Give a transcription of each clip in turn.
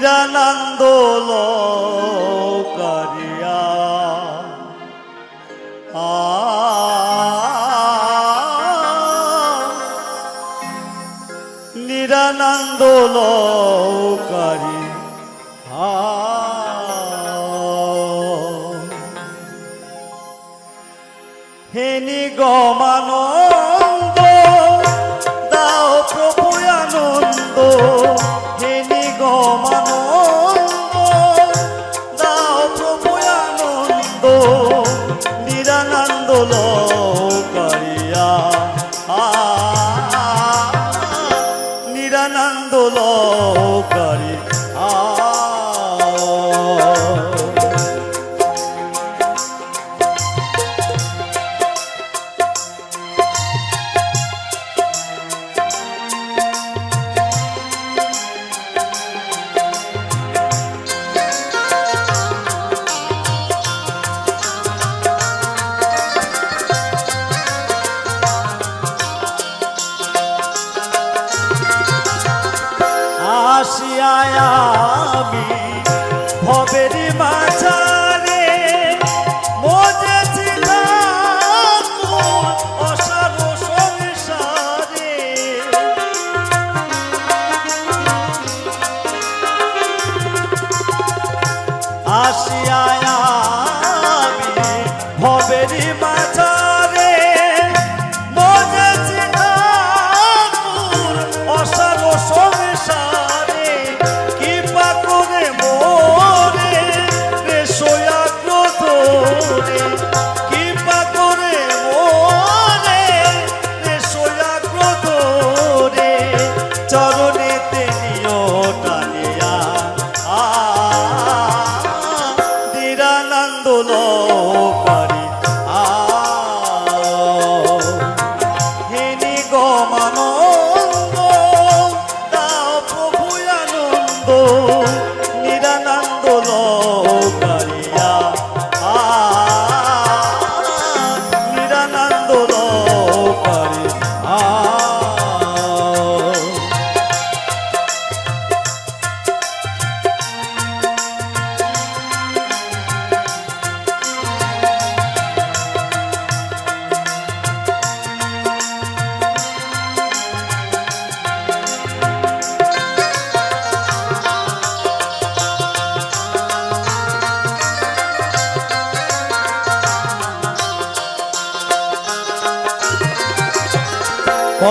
নিরানন্দ কারিয়া নিরানন্দল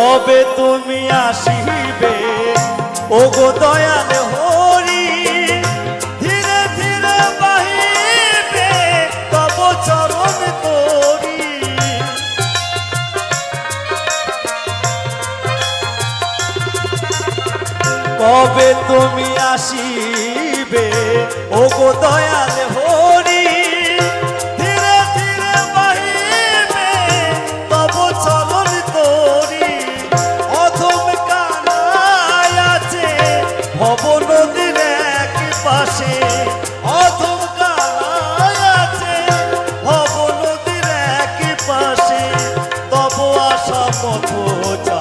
কবে তুমি আসিবে? ও গো দয়াল হরি, ধীরে ধীরে বাহিবে, তব চরণ করি। কবে তুমি আসিবে? ও গো দয়াল হরি পথ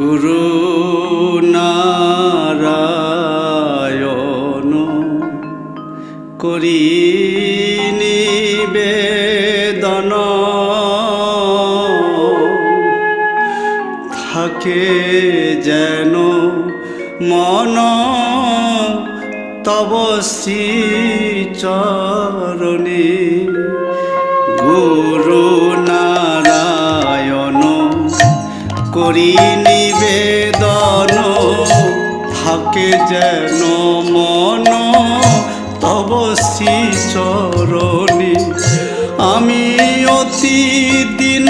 গুরু নারায়ণ করি নিবেদন থাকে যেন মন তব চরণে গুরু নারায়ণ করিনি থাকে যেন মন, তব চরণে। আমি অতি দিন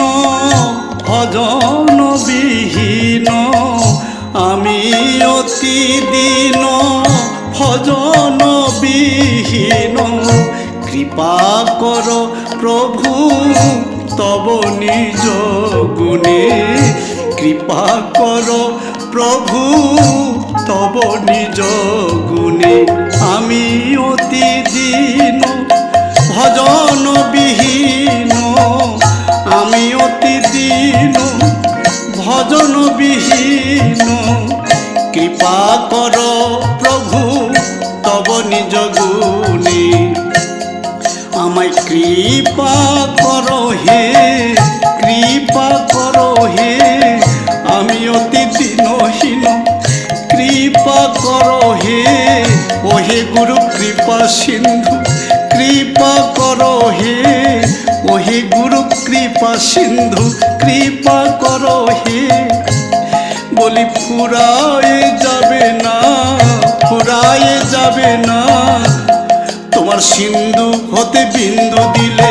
ভজন বিহীন আমি অতি দিন ভজন বিহীন কৃপা কর প্রভু, তব নিজ গুণে। কৃপা কর প্রভু, তব নিজ গুণে আমি অতি দিন, ভজন বিহীন, আমি অতি দিন, ভজন বিহীন। কৃপা কর প্রভু, তব নিজ গুণী। আমায় কৃপা করো হে, কৃপা করো হে ও হে গুরু কৃপা সিন্ধু, কৃপা করো হে ও হে গুরু কৃপা সিন্ধু, কৃপা করো হে বলি, ফুরায়ে যাবে না, ফুরায়ে যাবে না, তোমার সিন্ধু হতে বিন্দু দিলে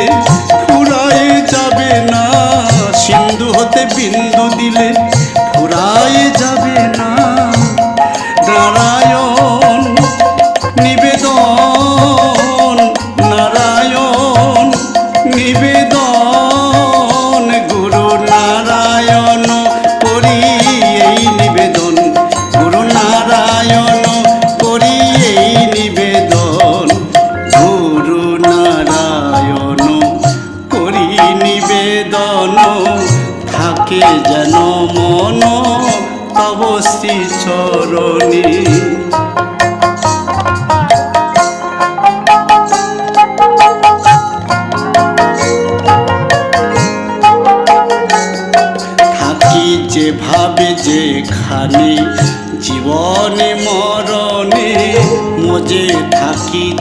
ফুরায়ে যাবে না, সিন্ধু হতে বিন্দু দিলে ফুরায়ে যাবে না। নারায়ণ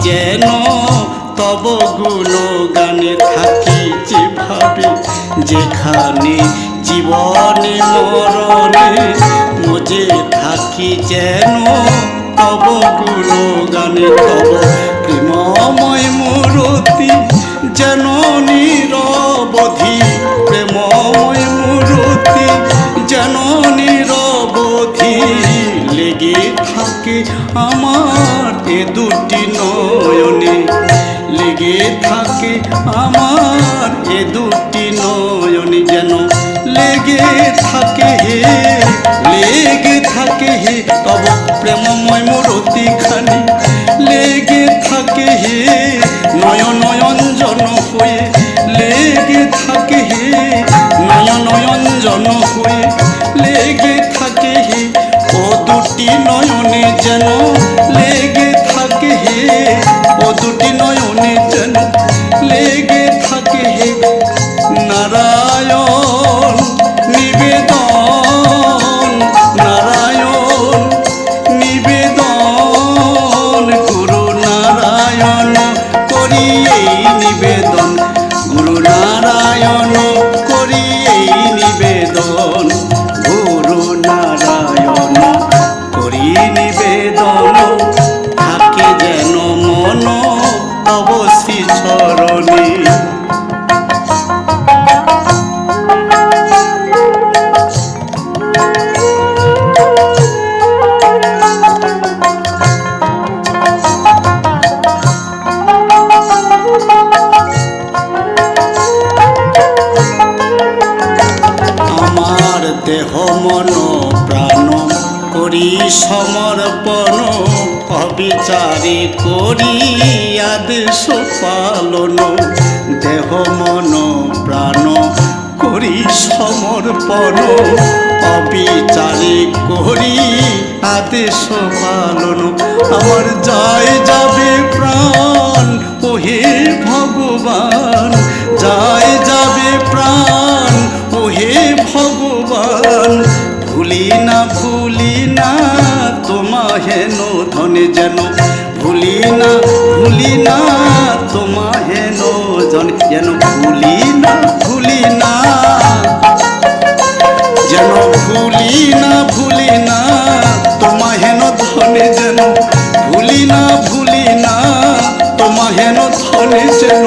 যেন তব গুণ গানে থাকি যেভাবে যেখানে জীবনে মরণে মজে থাকি যেন তব গুণ গানে, তব প্রেমময় মূরতি যেন নিরবধি, প্রেমময় মূরতি যেন নিরবধি লেগে থাকে আমার এ দুটি নয়নে লেগে থাকে আমার এ দুটি পালন, দেহ, মন, প্রাণ করি সমর্পণ। অবিচারে করি আদেশ পালন, আমার যায় যাবে প্রাণ। ওহে ভগবান, যায় যাবে প্রাণ। ওহে ভগবান, ভুলি না ভুলি না তোমা হেন ধনে যেন, ভুলি না ভুলি না তোমায় নজন যেন ভুলি না ভুলি না যেন ভুলি না ভুলি না তোমা হেন ধনে যেন ভুলি না ভুলি না তোমা হেন ধনে যেন।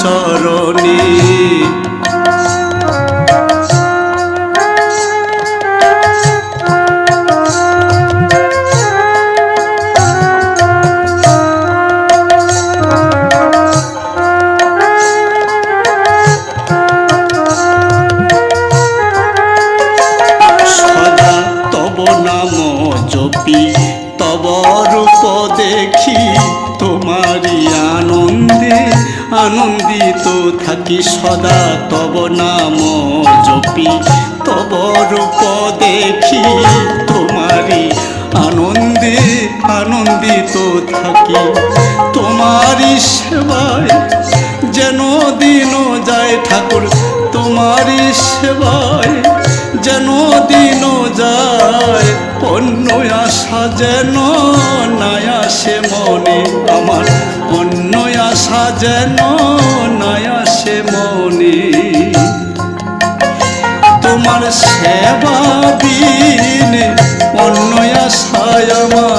চরণী তোমারই সেবায় যেন দিন যায় ঠাকুর, তোমারই সেবায় যেন দিন যায়। অন্য আশা যেন না আসে মনে আমার, অন্য আশা যেন না আসে মনে। তোমার সেবা দিনে অন্য আশায় আমার